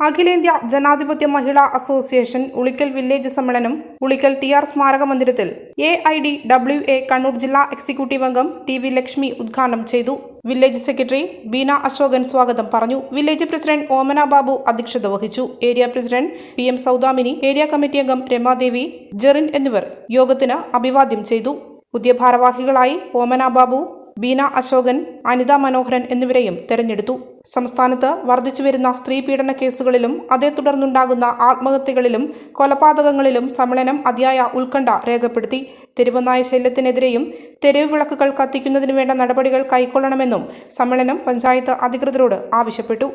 അഖിലേന്ത്യാ ജനാധിപത്യ മഹിളാ association Ulikkal village സമ്മേളനം ഉളിക്കൽ ടി ആർ സ്മാരക മന്ദിരത്തിൽ A I D W A Kannur ജില്ലാ എക്സിക്യൂട്ടീവ് അംഗം ടി വി ലക്ഷ്മി ഉദ്ഘാടനം ചെയ്തു. വില്ലേജ് സെക്രട്ടറി ബീന അശോകൻ സ്വാഗതം പറഞ്ഞു. വില്ലേജ് പ്രസിഡന്റ് ഓമന ബാബു അധ്യക്ഷത വഹിച്ചു. Area president P M Saudamini area committee അംഗം രമാദേവി ജെറിൻ എന്നിവർ യോഗത്തിന് അഭിവാദ്യം ചെയ്തു. പുതിയ ഭാരവാഹികളായി ഓമന ബാബു ബീന അശോകൻ അനിത മനോഹരൻ എന്നിവരെയും തെരഞ്ഞെടുത്തു. സംസ്ഥാനത്ത് വർദ്ധിച്ചുവരുന്ന സ്ത്രീ പീഡന കേസുകളിലും അതേ തുടർന്നുണ്ടാകുന്ന ആത്മഹത്യകളിലും കൊലപാതകങ്ങളിലും സമ്മേളനം അതിയായ ഉത്കണ്ഠ രേഖപ്പെടുത്തി. തെരുവുനായ ശല്യത്തിനെതിരെയും തെരുവ് വിളക്കുകൾ കത്തിക്കുന്നതിനു വേണ്ട നടപടികൾ കൈക്കൊള്ളണമെന്നും സമ്മേളനം പഞ്ചായത്ത് അധികൃതരോട് ആവശ്യപ്പെട്ടു.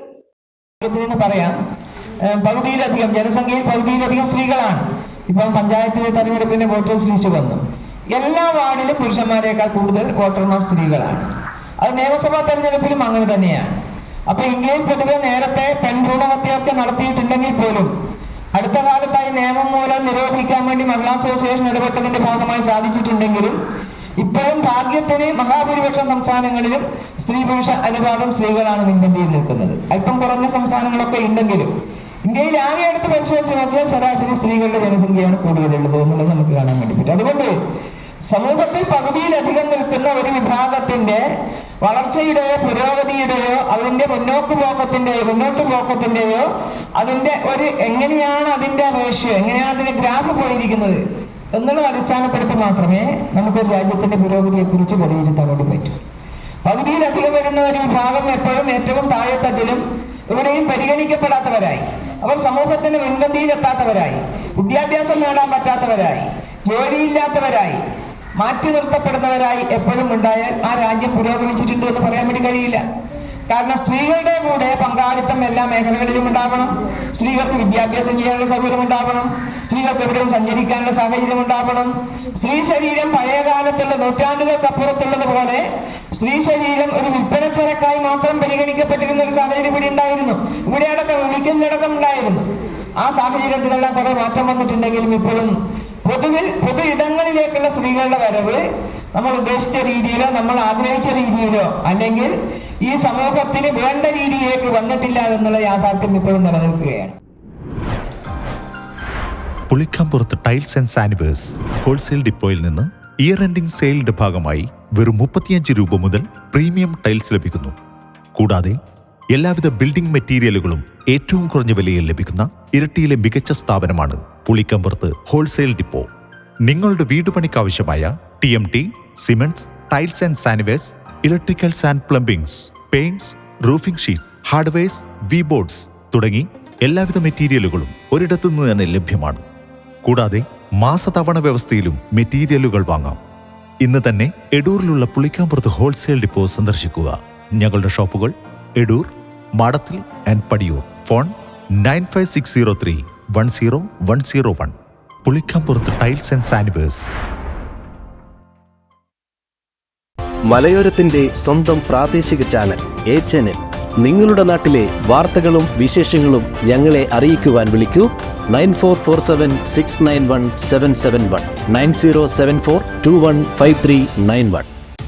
പറയാം പകുതിയിലധികം ജനസംഖ്യയിൽ പകുതിയിലധികം സ്ത്രീകളാണ്. ഇപ്പം പഞ്ചായത്ത് തെരഞ്ഞെടുപ്പിന്റെ വോട്ടേഴ്സ് ലിസ്റ്റ് വന്നു. എല്ലാ വാർഡിലും പുരുഷന്മാരെക്കാൾ കൂടുതൽ വോട്ടർമാർ സ്ത്രീകളാണ്. അത് നിയമസഭാ തെരഞ്ഞെടുപ്പിലും അങ്ങനെ തന്നെയാണ്. അപ്പൊ ഇന്ത്യയിൽ പൊതുവെ നേരത്തെ പെൺഭ്രൂണഹത്യയൊക്കെ നടത്തിയിട്ടുണ്ടെങ്കിൽ പോലും അടുത്ത കാലത്തായി നിയമം മൂലം നിരോധിക്കാൻ വേണ്ടി മഹിളാ അസോസിയേഷൻ ഇടപെട്ടതിന്റെ ഭാഗമായി സാധിച്ചിട്ടുണ്ടെങ്കിലും ഇപ്പോഴും ഭാഗ്യത്തിന് മഹാഭൂരിപക്ഷം സംസ്ഥാനങ്ങളിലും സ്ത്രീ പുരുഷ അനുപാതം സ്ത്രീകളാണ് മുൻപന്തിയിൽ നിൽക്കുന്നത്. അല്പം കുറഞ്ഞ സംസ്ഥാനങ്ങളൊക്കെ ഉണ്ടെങ്കിലും ഇന്ത്യയിൽ ആകെ എടുത്ത് പരിശോധിച്ച് നോക്കിയാൽ ശരാശരി സ്ത്രീകളുടെ ജനസംഖ്യയാണ് കൂടുതലുള്ളത് എന്നുള്ളത് നമുക്ക് കാണാൻ വേണ്ടി പറ്റും. അതുകൊണ്ട് സമൂഹത്തിൽ പകുതിയിലധികം നിൽക്കുന്ന ഒരു വിഭാഗത്തിന്റെ വളർച്ചയുടെയോ പുരോഗതിയുടെയോ അതിന്റെ മുന്നോട്ട് പോക്കത്തിന്റെയോ മുന്നോട്ട് പോക്കത്തിന്റെയോ അതിന്റെ ഒരു എങ്ങനെയാണ് അതിന്റെ റേഷ്യോ എങ്ങനെയാണ് അതിന്റെ ഗ്രാഫ് പോയിരിക്കുന്നത് എന്നുള്ളത് അടിസ്ഥാനപ്പെടുത്തി മാത്രമേ നമുക്കൊരു രാജ്യത്തിന്റെ പുരോഗതിയെ കുറിച്ച് വിലയിരുത്താൻ വേണ്ടി പറ്റൂ. പകുതിയിലധികം വരുന്ന ഒരു വിഭാഗം എപ്പോഴും ഏറ്റവും താഴെത്തട്ടിലും ഇവിടെയും പരിഗണിക്കപ്പെടാത്തവരായി. അവർ സമൂഹത്തിന്റെ മുൻപന്തിയിലെത്താത്തവരായി. വിദ്യാഭ്യാസം നേടാൻ പറ്റാത്തവരായി. ജോലിയില്ലാത്തവരായി. മാറ്റി നിർത്തപ്പെടുന്നവരായി എപ്പോഴും ഉണ്ടായാൽ ആ രാജ്യം പുരോഗമിച്ചിട്ടുണ്ട് എന്ന് പറയാൻ വേണ്ടി കഴിയില്ല. കാരണം സ്ത്രീകളുടെ കൂടെ പങ്കാളിത്തം എല്ലാ മേഖലകളിലും ഉണ്ടാവണം. സ്ത്രീകൾക്ക് വിദ്യാഭ്യാസം ചെയ്യാനുള്ള സൗകര്യം ഉണ്ടാവണം. സ്ത്രീകൾക്ക് എവിടെയും സഞ്ചരിക്കാനുള്ള സാഹചര്യം ഉണ്ടാവണം. സ്ത്രീ ശരീരം പഴയ കാലത്തുള്ള നൂറ്റാണ്ടുകൾക്കപ്പുറത്തുള്ളത് പോലെ സ്ത്രീ ശരീരം ഒരു വിൽപ്പനച്ചരക്കായി മാത്രം പരിഗണിക്കപ്പെട്ടിരുന്ന ഒരു സാഹചര്യം ഇവിടെ ഉണ്ടായിരുന്നു. ഇവിടെ അടക്കം വിളിക്കുന്നടക്കം ഉണ്ടായിരുന്നു. ആ സാഹചര്യത്തിലെല്ലാം കുറെ മാറ്റം വന്നിട്ടുണ്ടെങ്കിലും ഇപ്പോഴും പൊതുവിൽ പൊതു ഇടങ്ങളിലേക്കുള്ള സ്ത്രീകളുടെ വരവ് നമ്മൾ ഉദ്ദേശിച്ച രീതിയിലോ നമ്മൾ ആഗ്രഹിച്ച രീതിയിലോ അല്ലെങ്കിൽ ഈ സമൂഹത്തിന് വേണ്ട രീതിയിലേക്ക് വന്നിട്ടില്ല എന്നുള്ള യാഥാർത്ഥ്യം ഇപ്പോഴും നിലനിൽക്കുകയാണ്. Pulikkampurath tiles and saniwares wholesale ഡിപ്പോയിൽ നിന്ന് ഇയർ എൻഡിംഗ് സെയിലിന്റെ ഭാഗമായി വെറും മുപ്പത്തിയഞ്ച് രൂപ മുതൽ പ്രീമിയം ടൈൽസ് ലഭിക്കുന്നു. കൂടാതെ എല്ലാവിധ ബിൽഡിംഗ് മെറ്റീരിയലുകളും ഏറ്റവും കുറഞ്ഞ വിലയിൽ ലഭിക്കുന്ന ഇരട്ടിയിലെ മികച്ച സ്ഥാപനമാണ് പുളിക്കമ്പുറത്ത് ഹോൾസെയിൽ ഡിപ്പോ നിങ്ങളുടെ വീട് പണിക്കാവശ്യമായ T M T cements tiles and saniwares electricals and plumbings paints roofing sheet hardwares V boards തുടങ്ങി എല്ലാവിധ മെറ്റീരിയലുകളും ഒരിടത്തു നിന്ന് തന്നെ ലഭ്യമാണ്. കൂടാതെ മാസതവണ വ്യവസ്ഥയിലും മെറ്റീരിയലുകൾ വാങ്ങാം. ഇന്ന് തന്നെ എഡൂറിലുള്ള പുളിക്കാമ്പുറത്ത് ഹോൾസെയിൽ ഡിപ്പോ സന്ദർശിക്കുക. ഞങ്ങളുടെ ഷോപ്പുകൾ Edoor മാടത്തിൽ and Padiyoor. Phone nine five six zero three one zero one zero one. Pulikkampurath tiles and saniwares മലയോരത്തിന്റെ സ്വന്തം പ്രാദേശിക ചാനൽ എ ചാനൽ. നിങ്ങളുടെ നാട്ടിലെ വാർത്തകളും വിശേഷങ്ങളും ഞങ്ങളെ അറിയിക്കുവാൻ വിളിക്കൂ. Nine four four seven six nine one seven seven one. Nine zero seven four two one five three nine one.